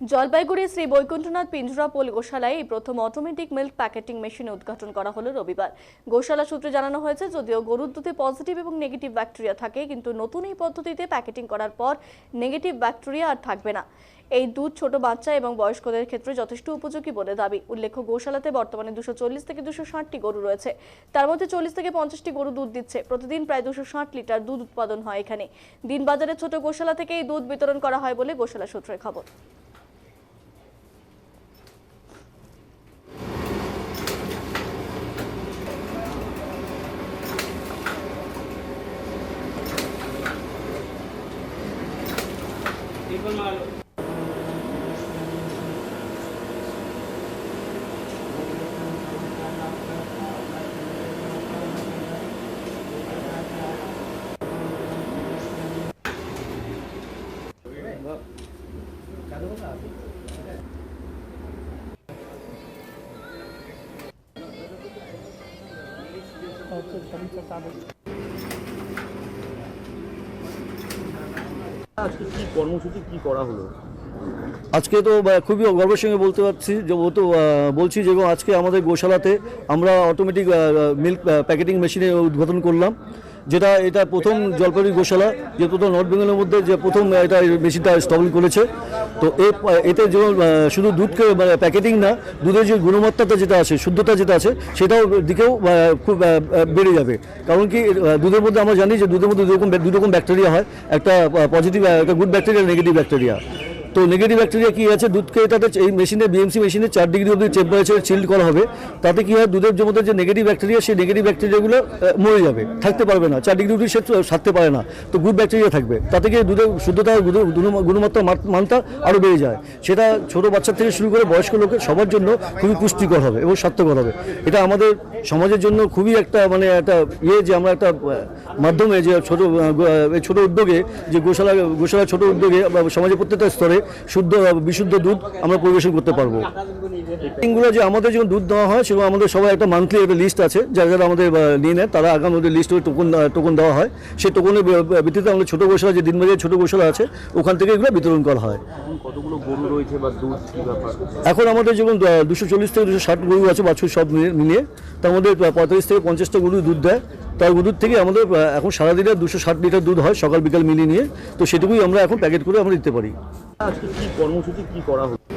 জলপাইগুড়ির শ্রী বৈকুণ্ঠনাথ পিঞ্জরাপোল গোশালায় এই প্রথম অটোমেটিক মিল্ক প্যাকেটিং মেশিন উদ্ঘাটন করা হলো রবিবার। গোশালা সূত্রে জানানো হয়েছে, যদিও গরুর দুধে পজিটিভ এবং নেগেটিভ ব্যাকটেরিয়া থাকে, কিন্তু নতুন এই পদ্ধতিতে প্যাকেটিং করার পর নেগেটিভ ব্যাকটেরিয়া আর থাকবে না। এই দুধ ছোট বাচ্চা এবং বয়স্কদের ক্ষেত্রে যথেষ্ট উপযোগী বলে দাবি। উল্লেখ্য, গোশালাতে বর্তমানে দুশো চল্লিশ থেকে দুশো ষাটটি গরু রয়েছে। তার মধ্যে চল্লিশ থেকে পঞ্চাশটি গরু দুধ দিচ্ছে। প্রতিদিন প্রায় দুশো ষাট লিটার দুধ উৎপাদন হয় এখানে। দিনবাজারে ছোট গোশালা থেকে এই দুধ বিতরণ করা হয় বলে গোশালা সূত্রের খবর। రిఫర్మాలు ఓకే థ్యాంక్ యూ আজকে করা হলো? আজকে তো খুবই গর্বের সঙ্গে বলতে পারছি, যে তো বলছি যে আজকে আমাদের গোশালাতে আমরা অটোমেটিক মিল্ক প্যাকেটিং মেশিনে উদ্বোধন করলাম। যেটা এটা প্রথম জলপাইগুড়ি গোশালা, যে প্রথম নর্থ বেঙ্গলের মধ্যে যে প্রথম এটা মেশিনটা স্টল করেছে। তো এতে যেমন শুধু দুধকে প্যাকেটিং না, দুধের যে গুণমাত্রাটা যেটা আছে, শুদ্ধতা যেটা আছে, সেটাও দিকেও খুব বেড়ে যাবে। কারণ কি দুধের মধ্যে আমরা জানি যে দুধের মধ্যে দু রকম দু রকম ব্যাকটেরিয়া হয়। একটা পজিটিভ একটা গুড ব্যাকটেরিয়া নেগেটিভ ব্যাকটেরিয়া তো নেগেটিভ ব্যাকটেরিয়া কি আছে, দুধকে এটাতে এই মেশিনে বিএমসি মেশিনে চার ডিগ্রি অবধি টেম্পারেচার চিল্ড করা হবে। তাতে কি হয়, দুধের মধ্যে যে নেগেটিভ ব্যাকটেরিয়া সেই নেগেটিভ ব্যাকটেরিয়াগুলো মরে যাবে, থাকতে পারবে না। চার ডিগ্রি অবধি সে থাকতে পারে না। তো গুড ব্যাকটেরিয়া থাকবে। তাতে কি দুধের শুদ্ধতা গুণ- গুণ- গুণমাত্রা মানটা আরও বেড়ে যায়। সেটা ছোট বাচ্চা থেকে শুরু করে বয়স্ক লোকের, সবার জন্য খুবই পুষ্টিকর হবে এবং স্বার্থকর হবে। এটা আমাদের সমাজের জন্য খুবই একটা মানে একটা ইয়ে যে আমরা একটা মাধ্যমে যে ছোট ছোট উদ্যোগে, যে গোশালা গোশালা ছোট উদ্যোগে সমাজের প্রত্যেকটা স্তরে শুদ্ধ বিশুদ্ধ দুধ আমরা পরিবেশন করতে পারব। এগুলো যে আমাদের যখন দুধ দেওয়া হয় সেগুলো আমাদের সবাই একটা মান্থলি একটা লিস্ট আছে। যারা যারা আমাদের নিয়ে নেয় তারা আগাম ওদের লিস্ট টোকন টোকন দেওয়া হয়। সেই টোকনের ভিত্তিতে আমাদের ছোটো গোশালা যে দিনবাজারে ছোটো গোশালা আছে ওখান থেকে এগুলো বিতরণ করা হয়। এখন আমাদের যেমন দুশো চল্লিশ থেকে দুশো ষাট গরু আছে বাছুর সব মিলিয়ে তার মধ্যে পঁয়তাল্লিশ থেকে পঞ্চাশটা গরু দুধ দেয়। তার দুধ থেকে আমাদের এখন সারাদিনে দুশো ষাট লিটার দুধ হয় সকাল বিকাল মিলিয়ে নিয়ে। তো সেটুকুই আমরা এখন প্যাকেট করে আমরা দিতে পারি। কর্মসূচি কি করা হলো